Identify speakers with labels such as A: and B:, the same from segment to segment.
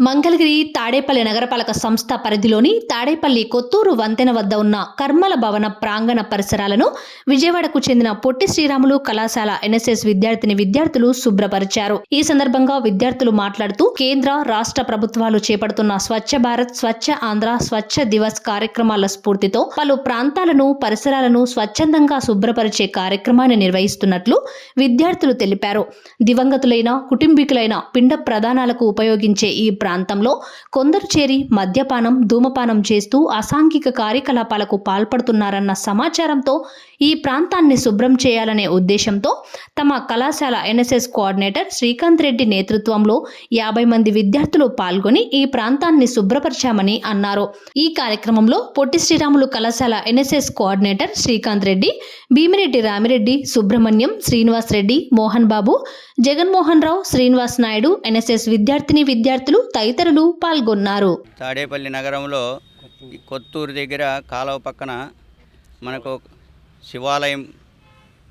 A: మంగళగిరి తాడేపల్లి నగరపాలక సంస్థ పరిధిలోని తాడేపల్లి కొత్తూరు వంతెన వద్ద ఉన్న కర్మల భవన ప్రాంగణ పరిసరాలను విజయవాడకు చెందిన పొట్టి శ్రీరాములు కళాశాల ఎన్ఎస్ఎస్ విద్యార్థిని విద్యార్థులు శుభ్రపరిచారు. ఈ సందర్భంగా విద్యార్థులు మాట్లాడుతూ కేంద్ర రాష్ట్ర ప్రభుత్వాలు చేపడుతున్న స్వచ్ఛ భారత్ స్వచ్ఛ ఆంధ్ర స్వచ్ఛ దివస్ కార్యక్రమాల స్ఫూర్తితో పలు ప్రాంతాలను పరిసరాలను స్వచ్ఛందంగా శుభ్రపరిచే కార్యక్రమాన్ని నిర్వహిస్తున్నట్లు విద్యార్థులు తెలిపారు. దివంగతులైన కుటుంబీకులైన పిండ ప్రధానాలకు ఉపయోగించే ఈ ప్రాంతంలో కొందరు చేరి మద్యపానం ధూమపానం చేస్తూ అసాంఘిక కార్యకలాపాలకు పాల్పడుతున్నారన్న సమాచారంతో ఈ ప్రాంతాన్ని శుభ్రం చేయాలనే ఉద్దేశంతో తమ కళాశాల ఎన్ఎస్ఎస్ కోఆర్డినేటర్ శ్రీకాంత్ రెడ్డి నేతృత్వంలో యాభై మంది విద్యార్థులు పాల్గొని ఈ ప్రాంతాన్ని శుభ్రపరిచామని అన్నారు. ఈ కార్యక్రమంలో పొట్టి శ్రీరాములు కళాశాల NSS coordinator Srikanth Reddy Bhimireddy Ramireddy Subrahmanyam Srinivas Reddy Mohan Babu Jaganmohan Rao Srinivas Naidu NSS విద్యార్థిని విద్యార్థులు తదితరులు పాల్గొన్నారు.
B: తాడేపల్లి నగరంలో కొత్తూరు దగ్గర కాలువ పక్కన మనకు శివాలయం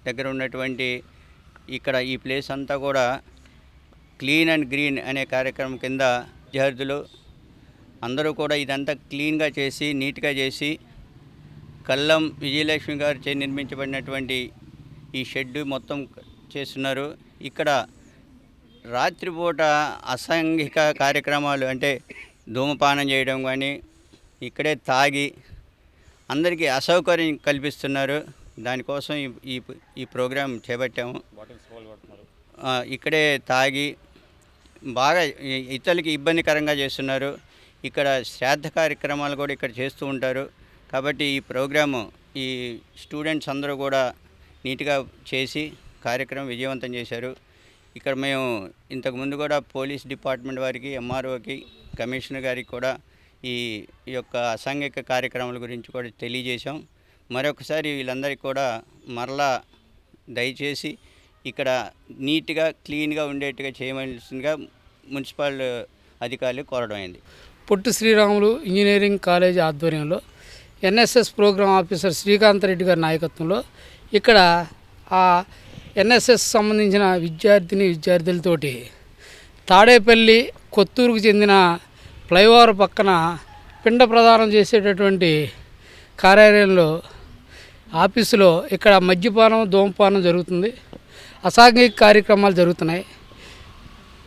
B: దగ్గర ఉన్నటువంటి ఇక్కడ ఈ ప్లేస్ అంతా కూడా క్లీన్ అండ్ గ్రీన్ అనే కార్యక్రమం కింద విద్యార్థులు అందరూ కూడా ఇదంతా క్లీన్గా చేసి నీట్గా చేసి కల్లం విజయలక్ష్మి గారు చే నిర్మించబడినటువంటి ఈ షెడ్ మొత్తం చేస్తున్నారు. ఇక్కడ రాత్రిపూట అసాంఘిక కార్యక్రమాలు అంటే ధూమపానం చేయడం కానీ ఇక్కడే తాగి అందరికీ అసౌకర్యం కల్పిస్తున్నారు. దానికోసం ఈ ఈ ప్రోగ్రాం చేపట్టాము. ఇక్కడే తాగి బాగా ఇతరులకి ఇబ్బందికరంగా చేస్తున్నారు. ఇక్కడ శ్రాద్ధ కార్యక్రమాలు కూడా ఇక్కడ చేస్తూ ఉంటారు. కాబట్టి ఈ ప్రోగ్రాము ఈ స్టూడెంట్స్ అందరూ కూడా నీట్గా చేసి కార్యక్రమం విజయవంతం చేశారు. ఇక్కడ మేము ఇంతకుముందు కూడా పోలీస్ డిపార్ట్మెంట్ వారికి ఎంఆర్ఓకి కమిషనర్ గారికి కూడా ఈ యొక్క అసాంఘిక కార్యక్రమాల గురించి కూడా తెలియజేశాం. మరొకసారి వీళ్ళందరికీ కూడా మరలా దయచేసి ఇక్కడ నీట్గా క్లీన్గా ఉండేట్టుగా చేయవలసిందిగా మున్సిపల్ అధికారులు కోరడం అయింది.
C: పొట్టి శ్రీరాములు ఇంజనీరింగ్ కాలేజీ ఆధ్వర్యంలో NSS programme officer Srikanth Reddy garu నాయకత్వంలో ఇక్కడ ఆ ఎన్ఎస్ఎస్ సంబంధించిన విద్యార్థిని విద్యార్థులతోటి తాడేపల్లి కొత్తూరుకు చెందిన ఫ్లైఓవర్ పక్కన పిండ ప్రదానం చేసేటటువంటి కార్యాలయంలో ఆఫీసులో ఇక్కడ మద్యపానం ధూమపానం జరుగుతుంది. అసాంఘిక కార్యక్రమాలు జరుగుతున్నాయి.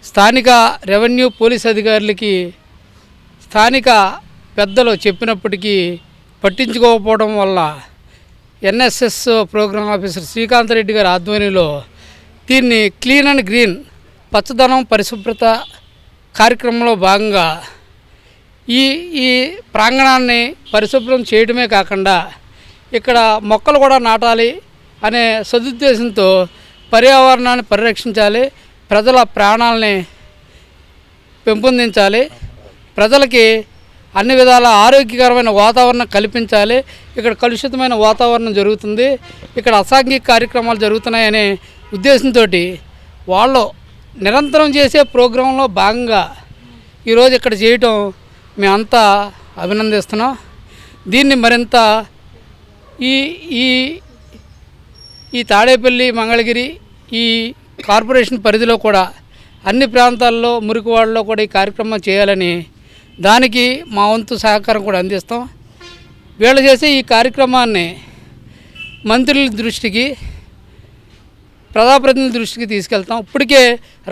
C: స్థానిక రెవెన్యూ పోలీస్ అధికారులకి స్థానిక పెద్దలు చెప్పినప్పటికీ పట్టించుకోకపోవడం వల్ల NSS programme officer Srikanth Reddy garu ఆధ్వర్యంలో దీన్ని క్లీన్ అండ్ గ్రీన్ పచ్చదనం పరిశుభ్రత కార్యక్రమంలో భాగంగా ఈ ఈ ప్రాంగణాన్ని పరిశుభ్రం చేయడమే కాకుండా ఇక్కడ మొక్కలు కూడా నాటాలి అనే సదుద్దేశంతో పర్యావరణాన్ని పరిరక్షించాలి ప్రజల ప్రాణాలని పెంపొందించాలి ప్రజలకి అన్ని విధాల ఆరోగ్యకరమైన వాతావరణం కల్పించాలి. ఇక్కడ కలుషితమైన వాతావరణం జరుగుతుంది. ఇక్కడ అసాంఘిక కార్యక్రమాలు జరుగుతున్నాయనే ఉద్దేశంతో వాళ్ళు నిరంతరం చేసే ప్రోగ్రాంలో భాగంగా ఈరోజు ఇక్కడ చేయటం మేమంతా అభినందిస్తున్నాం. దీన్ని మరింత ఈ ఈ ఈ తాడేపల్లి మంగళగిరి ఈ కార్పొరేషన్ పరిధిలో కూడా అన్ని ప్రాంతాల్లో మురికివాడలో కూడా ఈ కార్యక్రమం చేయాలని దానికి మా వంతు సహకారం కూడా అందిస్తాం. వీళ్ళు చేసే ఈ కార్యక్రమాన్ని మంత్రుల దృష్టికి ప్రజాప్రతినిధుల దృష్టికి తీసుకెళ్తాం. ఇప్పటికే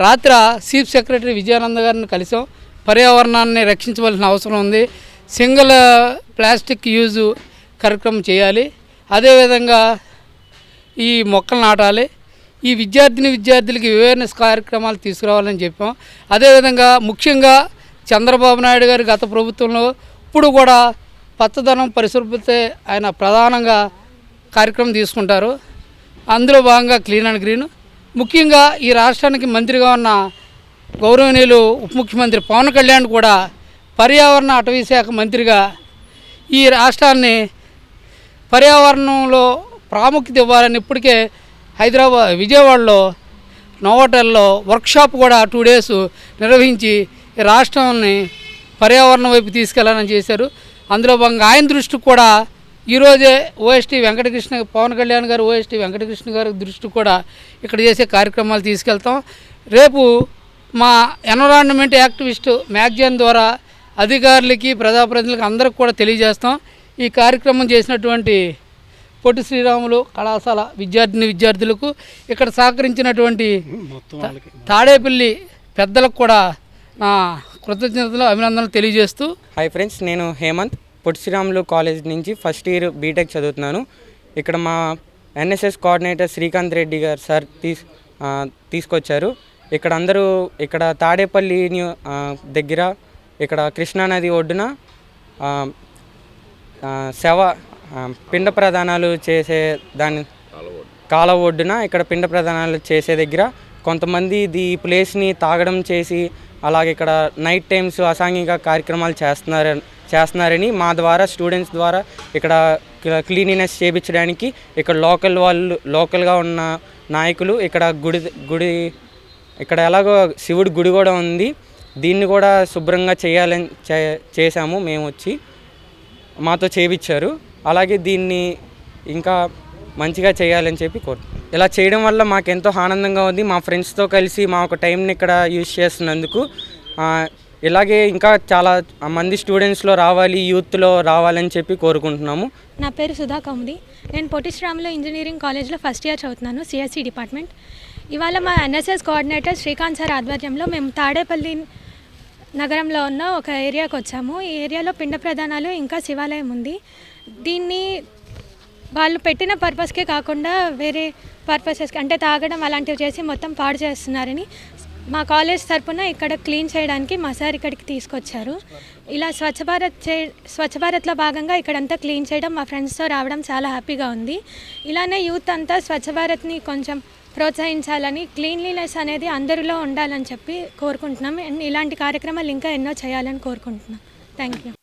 C: రాత్రి చీఫ్ సెక్రటరీ విజయానంద గారిని కలిసాం. పర్యావరణాన్ని రక్షించవలసిన అవసరం ఉంది. సింగిల్ ప్లాస్టిక్ యూజ్ కార్యక్రమం చేయాలి. అదేవిధంగా ఈ మొక్కలు నాటాలి. ఈ విద్యార్థిని విద్యార్థులకి అవేర్నెస్ కార్యక్రమాలు తీసుకురావాలని చెప్పాం. అదేవిధంగా ముఖ్యంగా చంద్రబాబు నాయుడు గారి గత ప్రభుత్వంలో ఇప్పుడు కూడా పచ్చదనం పరిశుభ్రతే ఆయన ప్రధానంగా కార్యక్రమం తీసుకుంటారు. అందులో భాగంగా క్లీన్ అండ్ గ్రీన్ ముఖ్యంగా ఈ రాష్ట్రానికి మంత్రిగా ఉన్న గౌరవనీయులు ఉప ముఖ్యమంత్రి పవన్ కళ్యాణ్ కూడా పర్యావరణ అటవీ శాఖ మంత్రిగా ఈ రాష్ట్రాన్ని పర్యావరణంలో ప్రాముఖ్యత ఇవ్వాలని ఇప్పటికే హైదరాబాద్ విజయవాడలో నోవటల్లో వర్క్షాప్ కూడా టూ డేస్ నిర్వహించి రాష్ట్రాన్ని పర్యావరణం వైపు తీసుకెళ్ళాలని చేశారు. అందులో భాగంగా ఆయన దృష్టికి కూడా ఈరోజే ఓఎస్టీ వెంకటకృష్ణ పవన్ కళ్యాణ్ గారు ఓఎస్టీ వెంకటకృష్ణ గారి దృష్టికి కూడా ఇక్కడ చేసే కార్యక్రమాలు తీసుకెళ్తాం. రేపు మా ఎన్విరాన్మెంట్ యాక్టివిస్ట్ మ్యాగజైన్ ద్వారా అధికారులకి ప్రజాప్రతినిధులకి అందరికి కూడా తెలియజేస్తాం. ఈ కార్యక్రమం చేసినటువంటి పొట్టి శ్రీరాములు కళాశాల విద్యార్థిని విద్యార్థులకు ఇక్కడ సహకరించినటువంటి తాడేపల్లి పెద్దలకు కూడా నా కృతజ్ఞతలు అభినందనలు తెలియజేస్తూ
D: హాయ్ ఫ్రెండ్స్ నేను హేమంత్. పొట్టి శ్రీరాములు కాలేజ్ నుంచి ఫస్ట్ ఇయర్ బీటెక్ చదువుతున్నాను. ఇక్కడ మా ఎన్ఎస్ఎస్ కోఆర్డినేటర్ శ్రీకాంత్ రెడ్డి గారు సార్ తీస్ తీసుకొచ్చారు. ఇక్కడ అందరూ ఇక్కడ తాడేపల్లి దగ్గర ఇక్కడ కృష్ణానది ఒడ్డున శవ పిండ ప్రదానాలు చేసే దాని కాల ఒడ్డున ఇక్కడ పిండ ప్రదానాలు చేసే దగ్గర కొంతమంది ఇది ఈ ప్లేస్ని తాగడం చేసి అలాగే ఇక్కడ నైట్ టైమ్స్ అసాంఘిక కార్యక్రమాలు చేస్తున్నారు చేస్తున్నారని మా ద్వారా స్టూడెంట్స్ ద్వారా ఇక్కడ క్లీనినెస్ చేయించడానికి ఇక్కడ లోకల్ వాళ్ళు లోకల్గా ఉన్న నాయకులు ఇక్కడ గుడి గుడి ఇక్కడ ఎలాగో శివుడి గుడి కూడా ఉంది. దీన్ని కూడా శుభ్రంగా చేయాలని చే చేశాము. మేము వచ్చి మాతో చేయించారు అలాగే దీన్ని ఇంకా మంచిగా చేయాలని చెప్పి కోరు ఇలా చేయడం వల్ల మాకు ఎంతో ఆనందంగా ఉంది. మా ఫ్రెండ్స్తో కలిసి మా ఒక టైంని ఇక్కడ యూజ్ చేస్తున్నందుకు ఇలాగే ఇంకా చాలా మంది స్టూడెంట్స్లో రావాలి యూత్లో రావాలని చెప్పి కోరుకుంటున్నాము.
E: నా పేరు సుధా కౌముది. నేను పొట్టిశ్రామ్లో ఇంజనీరింగ్ కాలేజ్లో ఫస్ట్ ఇయర్ చదువుతున్నాను సిఎస్సి డిపార్ట్మెంట్. ఇవాళ మా ఎన్ఎస్ఎస్ కోఆర్డినేటర్ శ్రీకాంత్ సార్ ఆధ్వర్యంలో మేము తాడేపల్లి నగరంలో ఉన్న ఒక ఏరియాకి వచ్చాము. ఈ ఏరియాలో పిండ ప్రధానాలు ఇంకా శివాలయం ఉంది. దీన్ని వాళ్ళు పెట్టిన పర్పస్కే కాకుండా వేరే పర్పసెస్కి అంటే తాగడం అలాంటివి చేసి మొత్తం పాడు చేస్తున్నారని మా కాలేజ్ తరపున ఇక్కడ క్లీన్ చేయడానికి మా సార్ ఇక్కడికి తీసుకొచ్చారు. ఇలా స్వచ్ఛ భారత్ చే స్వచ్ఛ భారత్లో భాగంగా ఇక్కడంతా క్లీన్ చేయడం మా ఫ్రెండ్స్తో రావడం చాలా హ్యాపీగా ఉంది. ఇలానే యూత్ అంతా స్వచ్ఛ భారత్ని కొంచెం ప్రోత్సహించాలని క్లీన్లీనెస్ అనేది అందరిలో ఉండాలని చెప్పి కోరుకుంటున్నాం. అండ్ ఇలాంటి కార్యక్రమాలు ఇంకా ఎన్నో చేయాలని కోరుకుంటున్నాం. Thank you.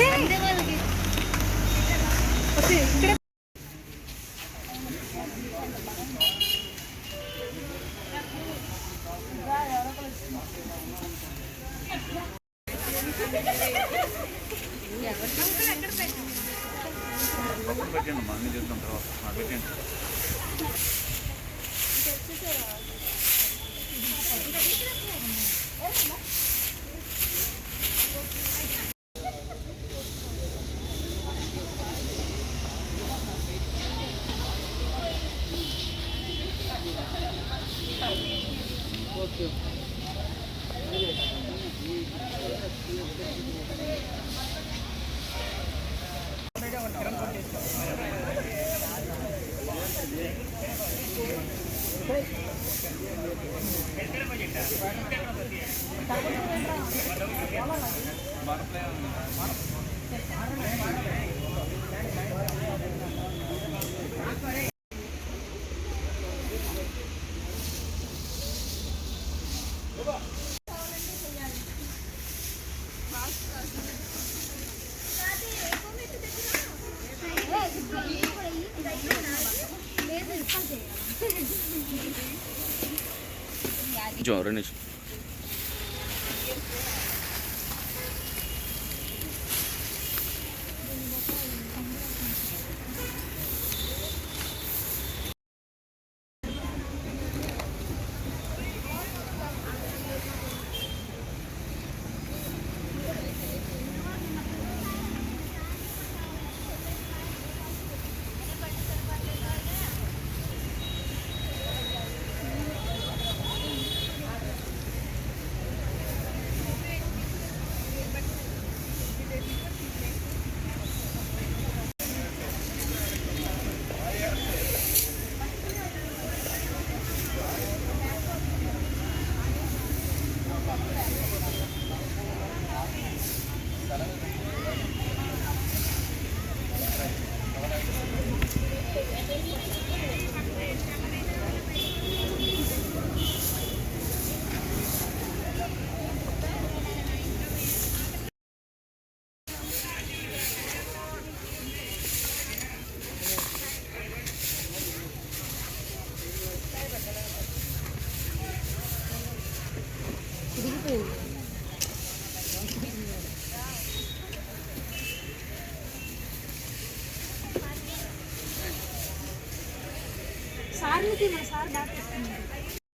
F: ande malo qué
G: okay மரத்துல కొంచెం రెండు